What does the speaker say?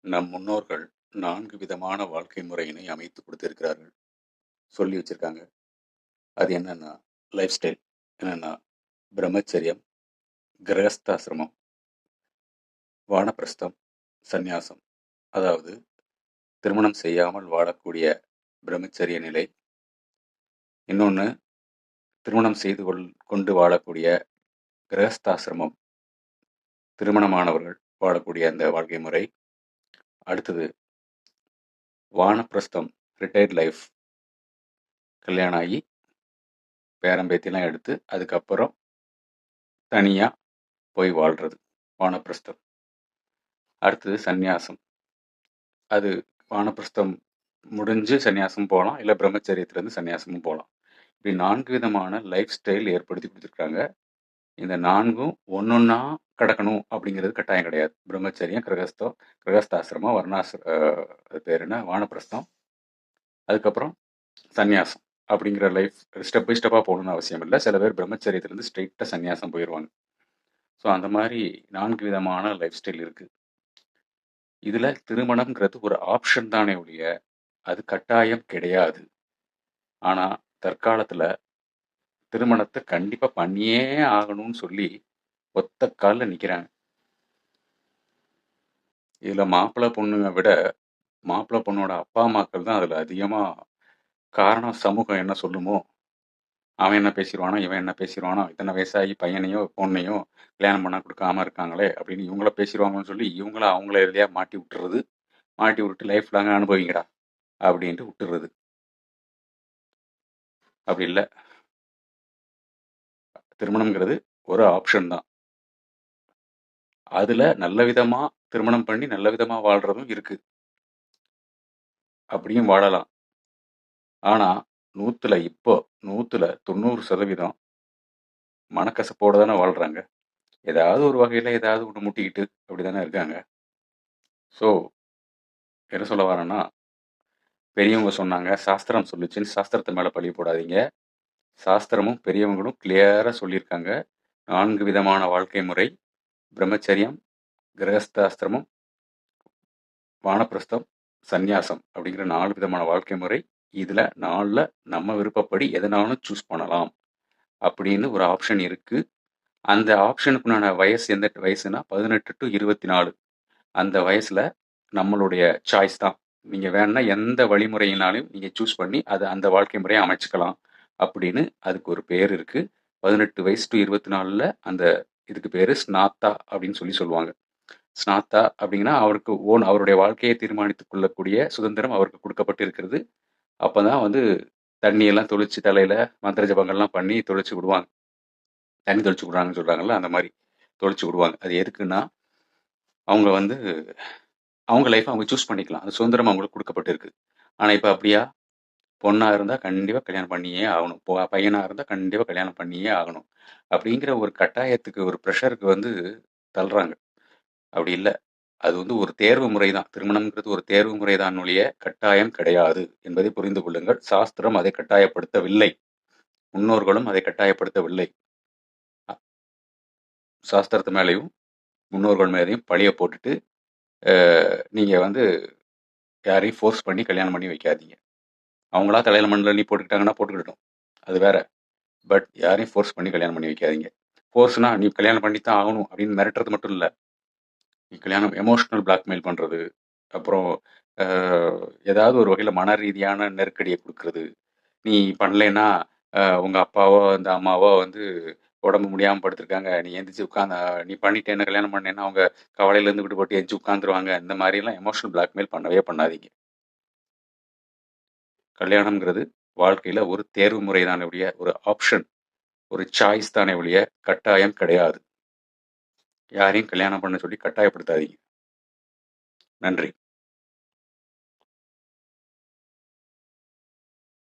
நம் முன்னோர்கள் நான்கு விதமான வாழ்க்கை முறையினை அமைத்து கொடுத்திருக்கிறார்கள். சொல்லி வச்சிருக்காங்க. அது என்னென்னா லைஃப் ஸ்டைல் என்னென்னா பிரம்மச்சரியம் கிரகஸ்தாசிரமம் வானப்பிரஸ்தம் சந்நியாசம். அதாவது திருமணம் செய்யாமல் வாழக்கூடிய பிரம்மச்சரிய நிலை. இன்னொன்று திருமணம் செய்து கொள் கொண்டு வாழக்கூடிய கிரகஸ்தாசிரமம் திருமணமானவர்கள் வாழக்கூடிய அந்த வாழ்க்கை முறை. அடுத்தது வானப்பிரஸ்தம் ரிட்டையர்ட் லைஃப் கல்யாணம் ஆகி பேரம்பேத்திலாம் எடுத்து அதுக்கப்புறம் தனியாக போய் வாழ்கிறது வானப்பிரஸ்தம். அடுத்தது சந்நியாசம். அது வானப்பிரஸ்தம் முடிஞ்சு சன்னியாசம் போகலாம் இல்லை பிரம்மச்சரியத்துலேருந்து சன்னியாசமும் போகலாம். இப்படி நான்கு விதமான லைஃப் ஸ்டைல் ஏற்படுத்தி கொடுத்துருக்காங்க. இந்த நான்கும் ஒன்னொன்னா கடக்கணும் அப்படிங்கிறது கட்டாயம் கிடையாது. பிரம்மச்சரியம் கிரகஸ்தம் கிரகஸ்தாசிரமம் வர்ணாசிர அது பேர் என்ன? வானப்பிரஸ்தம். அதுக்கப்புறம் சந்நியாசம் அப்படிங்கிற லைஃப் ஸ்டெப் பை ஸ்டெப்பாக போகணும்னு அவசியம் இல்லை. சில பேர் பிரம்மச்சரியத்துலேருந்து ஸ்ட்ரெயிட்டாக சன்னியாசம் போயிடுவாங்க ஸோ அந்த மாதிரி நான்கு விதமான லைஃப் ஸ்டைல் இருக்குது இதில் திருமணம்ங்கிறது ஒரு ஆப்ஷன் தானே ஒழிய அது கட்டாயம் கிடையாது. ஆனால் தற்காலத்தில் திருமணத்தை கண்டிப்பாக பண்ணியே ஆகணும்னு சொல்லி ஒத்த காலில் நிற்கிறாங்க இதில் மாப்பிள்ளை பொண்ணுங்க விட மாப்பிள்ளை பொண்ணோட அப்பா அம்மாக்கள் தான் அதில் அதிகமாக காரணம் சமூகம் என்ன சொல்லுமோ அவன் என்ன பேசிடுவானோ இவன் என்ன பேசிடுவானோ இத்தனை வயசாகி பையனையோ பொண்ணையோ கல்யாணம் பண்ண கொடுக்காம இருக்காங்களே அப்படின்னு இவங்கள பேசிடுவாங்கன்னு சொல்லி இவங்கள அவங்கள எதையா மாட்டி விட்டுறது மாட்டி விட்டு லைஃப் லாங்க அனுபவிங்கடா அப்படின்ட்டு விட்டுறது. அப்படி இல்லை. திருமணம்ங்கிறது ஒரு ஆப்ஷன் தான். அதுல நல்ல விதமா திருமணம் பண்ணி நல்ல விதமா வாழ்றதும் இருக்கு. அப்படியும் வாழலாம். ஆனா நூத்துல இப்போ நூத்துல தொண்ணூறு சதவீதம் மனக்கசப்போட தானே வாழ்றாங்க. ஏதாவது ஒரு வகையில ஏதாவது ஒன்று முட்டிக்கிட்டு அப்படிதானே இருக்காங்க. ஸோ என்ன சொல்ல வரேன்னா பெரியவங்க சொன்னாங்க சாஸ்திரம் சொல்லுச்சுன்னு சாஸ்திரத்தை மேலே பழி போடாதீங்க. சாஸ்திரமும் பெரியவங்களும் கிளியராக சொல்லியிருக்காங்க. நான்கு விதமான வாழ்க்கை முறை பிரம்மச்சரியம் கிரகஸ்தாஸ்திரமும் வானப்பிரஸ்தம் சந்நியாசம் அப்படிங்கிற நாலு விதமான வாழ்க்கை முறை. இதில் நாலில் நம்ம விருப்பப்படி எதனாலும் சூஸ் பண்ணலாம் அப்படின்னு ஒரு ஆப்ஷன் இருக்குது அந்த ஆப்ஷனுக்குண்டான வயசு எந்த வயசுனா பதினெட்டு டு இருபத்தி நாலு அந்த வயசில் நம்மளுடைய சாய்ஸ் தான். நீங்கள் வேணா எந்த வழிமுறையினாலும் நீங்கள் சூஸ் பண்ணி அதை அந்த வாழ்க்கை முறையை அமைச்சுக்கலாம். அப்படின்னு அதுக்கு ஒரு பேர் இருக்குது பதினெட்டு வயசு டு இருபத்தி நாலில் அந்த இதுக்கு பேர் ஸ்நாத்தா அப்படின்னு சொல்லி சொல்லுவாங்க. ஸ்நாத்தா அப்படிங்கன்னா அவருக்கு ஓன் அவருடைய வாழ்க்கையை தீர்மானித்துக் கொள்ளக்கூடிய சுதந்திரம் அவருக்கு கொடுக்கப்பட்டு இருக்கிறது. அப்போ தான் வந்து தண்ணியெல்லாம் தொளிச்சு தலையில் மந்திர ஜபங்கள்லாம் பண்ணி தொளிச்சு விடுவாங்க. தண்ணி தொளிச்சு விடுறாங்கன்னு சொல்கிறாங்கல்ல அந்த மாதிரி தொளிச்சு விடுவாங்க. அது எதுக்குன்னா அவங்க வந்து அவங்க லைஃப்பை அவங்க சூஸ் பண்ணிக்கலாம். அந்த சுதந்திரம் அவங்களுக்கு கொடுக்கப்பட்டிருக்கு. ஆனால் இப்போ அப்படியா? பொண்ணாக இருந்தால் கண்டிப்பாக கல்யாணம் பண்ணியே ஆகணும். பொ பையனாக இருந்தால் கண்டிப்பாக கல்யாணம் பண்ணியே ஆகணும். அப்படிங்கிற ஒரு கட்டாயத்துக்கு ஒரு ப்ரெஷருக்கு வந்து தள்ளுறாங்க. அப்படி இல்லை. அது வந்து ஒரு தேர்வு முறை தான் திருமணம்ங்கிறது ஒரு தேர்வு முறை தான் ஒழிய கட்டாயம் கிடையாது என்பதை புரிந்து கொள்ளுங்கள். சாஸ்திரம் அதை கட்டாயப்படுத்தவில்லை. முன்னோர்களும் அதை கட்டாயப்படுத்தவில்லை. சாஸ்திரத்து மேலேயும் முன்னோர்கள் மேலேயும் பழிய போட்டுட்டு நீங்கள் வந்து யாரையும் ஃபோர்ஸ் பண்ணி கல்யாணம் பண்ணி வைக்காதீங்க. அவங்களா தலையில் மண்ணில் நீ போட்டுக்கிட்டாங்கன்னா போட்டுக்கிட்டோம் அது வேற. பட் யாரையும் ஃபோர்ஸ் பண்ணி கல்யாணம் பண்ணி வைக்காதீங்க. ஃபோர்ஸ்னா நீ கல்யாணம் பண்ணி தான் ஆகணும் அப்படின்னு மிரட்டுறது மட்டும் இல்லை. நீ கல்யாணம் எமோஷ்னல் பிளாக்மெயில் பண்ணுறது அப்புறம் ஏதாவது ஒரு வகையில் மன ரீதியான நெருக்கடியை கொடுக்கறது. நீ பண்ணலைன்னா உங்கள் அப்பாவோ அந்த அம்மாவோ வந்து உடம்பு முடியாமல் படுத்திருக்காங்க. நீ எந்திரிச்சு உட்காந்து நீ பண்ணிட்டு என்ன கல்யாணம் பண்ணேன்னா அவங்க கவலையிலேருந்து விட்டு போட்டு எந்திரிச்சு உட்காந்துருவாங்க இந்த மாதிரிலாம் எமோஷனல் பிளாக்மெயில் பண்ணவே பண்ணாதீங்க. கல்யாணம்ங்கிறது வாழ்க்கையில் ஒரு தேர்வு முறை தானே ஒழிய ஒரு ஆப்ஷன் ஒரு சாய்ஸ் தானே ஒழிய கட்டாயம் கிடையாது. யாரையும் கல்யாணம் பண்ண சொல்லி கட்டாயப்படுத்தாதீங்க. நன்றி.